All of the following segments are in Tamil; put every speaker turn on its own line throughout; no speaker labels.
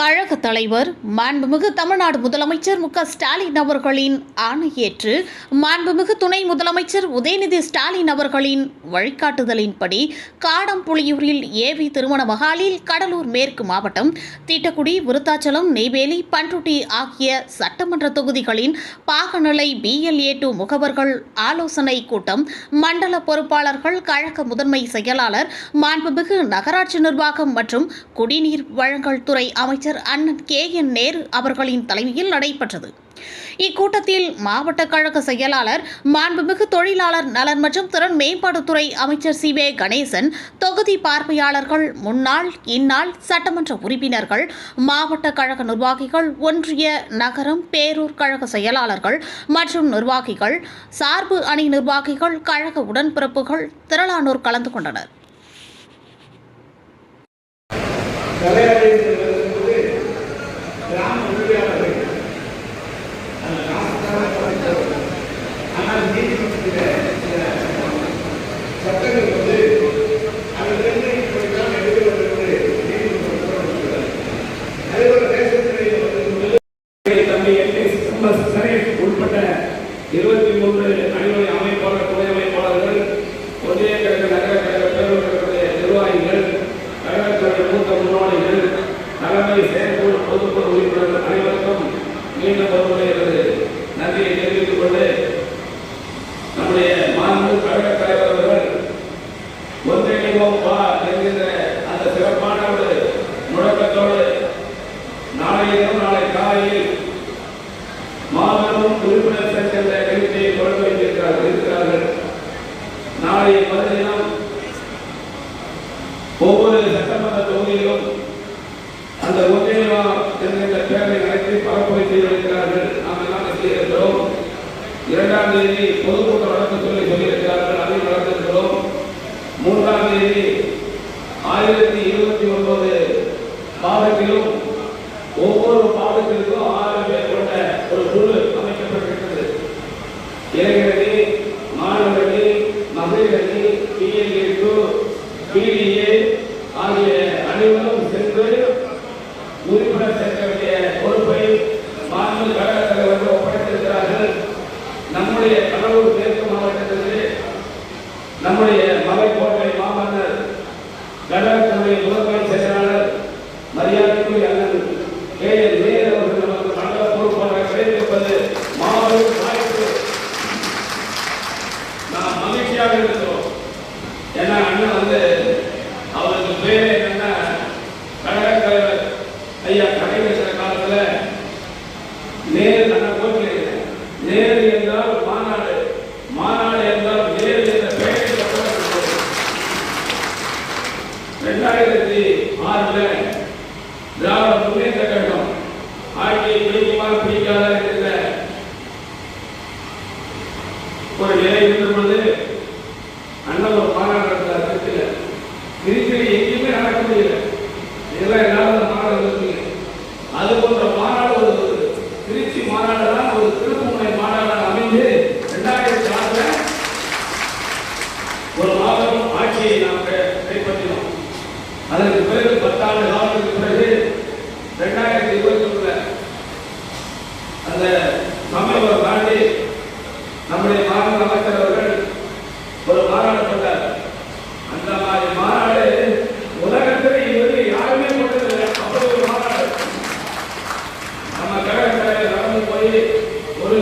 கழக தலைவர் மாண்புமிகு தமிழ்நாடு முதலமைச்சர் மு ஸ்டாலின் அவர்களின் ஆணையேற்று மாண்புமிகு துணை முதலமைச்சர் உதயநிதி ஸ்டாலின் அவர்களின் வழிகாட்டுதலின்படி காடம்புளியூரில் ஏவி திருமண மகாலில் கடலூர் மேற்கு மாவட்டம் தீட்டக்குடி விருத்தாச்சலம் நெய்வேலி பன்ருட்டி ஆகிய சட்டமன்ற தொகுதிகளின் பாகநிலை பிஎல்ஏ டூ முகவர்கள் ஆலோசனை கூட்டம் மண்டல பொறுப்பாளர்கள் கழக முதன்மை செயலாளர் மாண்புமிகு நகராட்சி நிர்வாகம் மற்றும் குடிநீர் வழங்கல் துறை அமைச்சர் அண்ணன் கே என் நேரு அவர்களின் தலைமையில் நடைபெற்றது. இக்கூட்டத்தில் மாவட்ட கழக செயலாளர் மாண்புமிகு தொழிலாளர் நலன் மற்றும் திறன் மேம்பாட்டுத்துறை அமைச்சர் சி வே கணேசன் தொகுதி பார்வையாளர்கள் முன்னாள் இந்நாள் சட்டமன்ற உறுப்பினர்கள் மாவட்ட கழக நிர்வாகிகள் ஒன்றிய நகரம் பேரூர் கழக செயலாளர்கள் மற்றும் நிர்வாகிகள் சார்பு அணி நிர்வாகிகள் கழக உடன்பிறப்புகள் திரளானோர் கலந்து கொண்டனர்.
இருபத்தி மூன்று நாளை மறுதினம் ஒவ்வொரு சட்டமன்ற தொகுதியிலும் அந்த ஒன்றியமா என்கின்ற பேரை நடத்தி பரப்புரை செய்திருக்கிறார்கள். நாம் எல்லாம் செய்திருக்கிறோம் இரண்டாம் தேதி பொதுக்கூட்டம் நடத்த சொல்லி சொல்லியிருக்கிறார்கள். அதை நடத்திருக்கிறோம். மூன்றாம் தேதி ஆயிரத்தி இருபத்தி ஒன்பது மாவட்டத்திலும் ஒவ்வொரு மாவட்டத்திற்கும் ஆறு பேர் கொண்ட ஒரு குழு அமைக்கப்பட்டிருக்கிறது. இளைஞரணி ஆகிய அனைவரும் சென்று உறுப்பினர் சேர்க்க வேண்டிய பொறுப்பை மாநில கழக தலைவர்கள் ஒப்படைத்திருக்கிறார்கள். நம்முடைய கடலூர் மேற்கு மாவட்டத்திற்கு நம்முடைய மலைக்கோட்டை மாமன்னர் கழகத்தினுடைய முதன்மை செயலாளர் மரியாதைக்குரிய அண்ணன் கே. என். நேரு அவர்கள் நமக்கு நல்ல பொறுப்பாளர் கிடைத்திருப்பது மாபெரும் வாய்ப்பு. நாம் மகிழ்ச்சியாக இருக்கிறோம். ஏன்னா அண்ணன் வந்து அவருக்கு பேரே என்னன்னா கழக தலைவர் ஐயா கடைவெற்ற காலத்துல நேரு அண்ணன் போட்டியில் நேரு என்றால் மாநாடு மாநாடு என்றால் நேரு என்ற பெயரை கொண்டவர். ரெண்டாயிரத்தி ஆறுல திராவிட முன்னேற்ற கழகம் ஆட்சியை பிடிக்குமா பிடிக்காத என்கிற ஒரு நிலை இருந்தபொழுது அண்ணன் ஒரு மாநாடு நடத்தார் திருச்சியில் திருச்சியில் எங்கேயுமே நடக்க முடியல இதெல்லாம் எல்லாரும் மாநாடு நடத்தீங்க அது போன்ற மாநாடு ஒரு திருச்சி மாநாடு தான் ஒரு திருப்புமுனை மாநாடு அமைந்து ரெண்டாயிரத்தி ஆறுல ஒரு மாபெரும் ஆட்சியை நாம் கைப்பற்றினோம். அதற்கு பிறகு பத்தாண்டு காலத்துக்கு பிறகு ரெண்டாயிரத்தி இருபத்தி ஒண்ணுல அந்த சமயத்தை தாண்டி நம்முடைய அமைச்சர் அவர்கள் ஒரு மாநாடு போட்டார் அந்த மாதிரி மாநாடு உலகத்தில் இதுவரை யாருமே போட்டதில்லை. அப்படி ஒரு மாநாடு. நம்ம நடந்து போய் ஒரு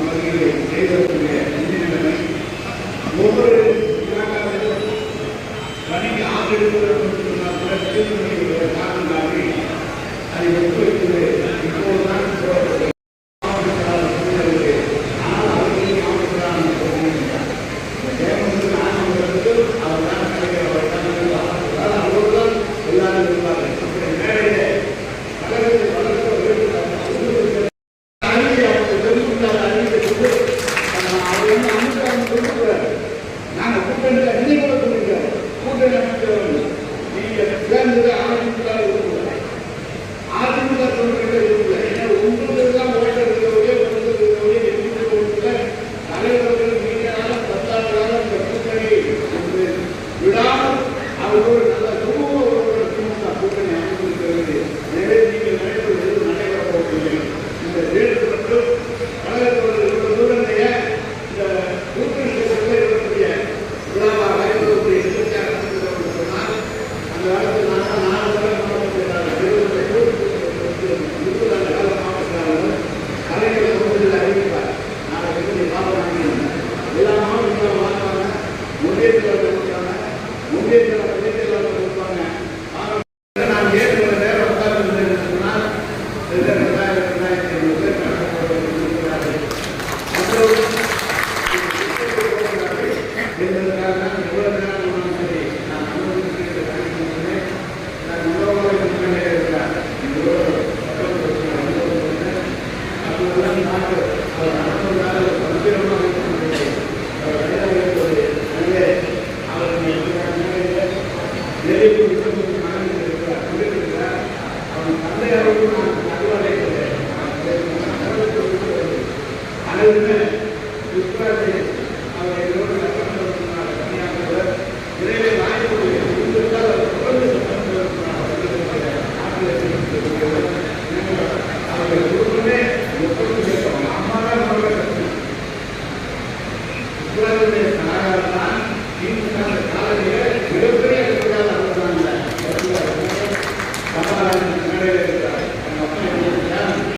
பகுதிகளை செய்வதற்குரிய நிதிநிலைமை ஒவ்வொரு இலாக்காவிலும் ஆதரவு அந்த cultura de